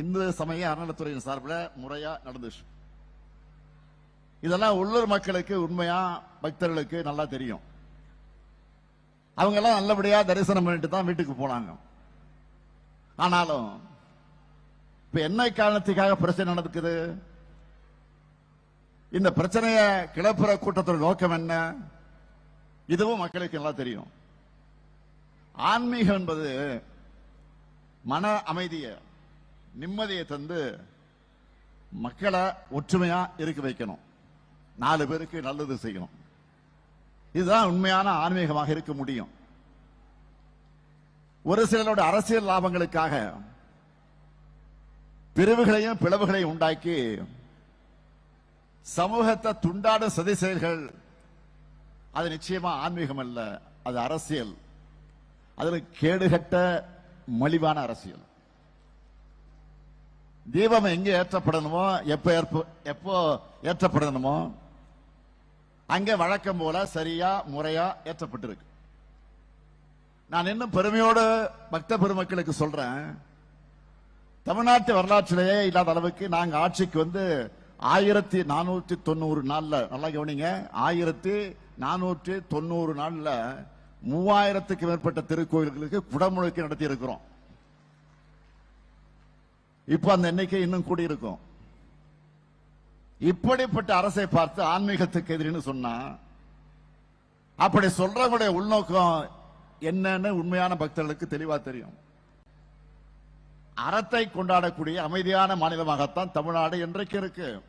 இந்து சமய அறநிலத்துறையின் சார்பில் முறையா நடந்துச்சு. இதெல்லாம் உள்ளூர் மக்களுக்கு உண்மையா பக்தர்களுக்கு நல்லா தெரியும். அவங்க எல்லாம் நல்லபடியா தரிசனம் பண்ணிட்டு தான் வீட்டுக்கு போனாங்க. ஆனாலும் இப்ப என்ன காரணத்துக்காக பிரச்சனை நடக்குது? இந்த பிரச்சனைய கிளப்புற கூட்டத்தோட நோக்கம் என்ன? இதுவும் மக்களுக்கு நல்லா தெரியும். ஆன்மீகம் என்பது மன அமைதியை நிம்மதியை தந்து மக்களை ஒற்றுமையா இருக்க வைக்கணும். நாலு பேருக்கு நல்லது செய்யணும். இதுதான் உண்மையான ஆன்மீகமாக இருக்க முடியும். ஒரு சிலரோட அரசியல் லாபங்களுக்காக பிரிவுகளையும் பிளவுகளையும் உண்டாக்கி சமூகத்தை துண்டாடும் சதி செயல்கள் அது நிச்சயமா ஆன்மீகம் அல்ல அது அரசியல். அதுல கேடுகட்ட மலிவான அரசியல். தீபம் எங்க ஏற்றப்படணுமோ எப்போ ஏற்ப- எப்போ ஏற்றப்படணுமோ அங்க வழக்கம் போல சரியா முறையா ஏற்றப்பட்டிருக்கு. நான் இன்னும் பெருமையோடு பக்த பெருமக்களுக்கு சொல்றேன். தமிழ்நாட்டு வரலாற்றிலேயே இல்லாத அளவுக்கு நாங்கள் ஆட்சிக்கு வந்து ஆயிரத்தி நானூற்றி தொண்ணூறு நாளில் நல்லா கவனிங்க ஆயிரத்தி நானூற்றி தொண்ணூறு நாளில் மூவாயிரத்துக்கு மேற்பட்ட திருக்கோயில்களுக்கு குடமுழுக்கு நடத்தி இருக்கிறோம் இப்ப அந்த எண்ணிக்கை இன்னும் கூடி இருக்கும் இப்படிப்பட்ட அரசை பார்த்து ஆன்மீகத்துக்கு எதிரின்னு சொன்னா அப்படி சொல்றவங்களுடைய உள்நோக்கம் என்னன்னு உண்மையான பக்தர்களுக்கு தெளிவா தெரியும். அறத்தை கொண்டாடக்கூடிய அமைதியான மாநிலமாகத்தான் தமிழ்நாடு இன்றைக்கு இருக்கு?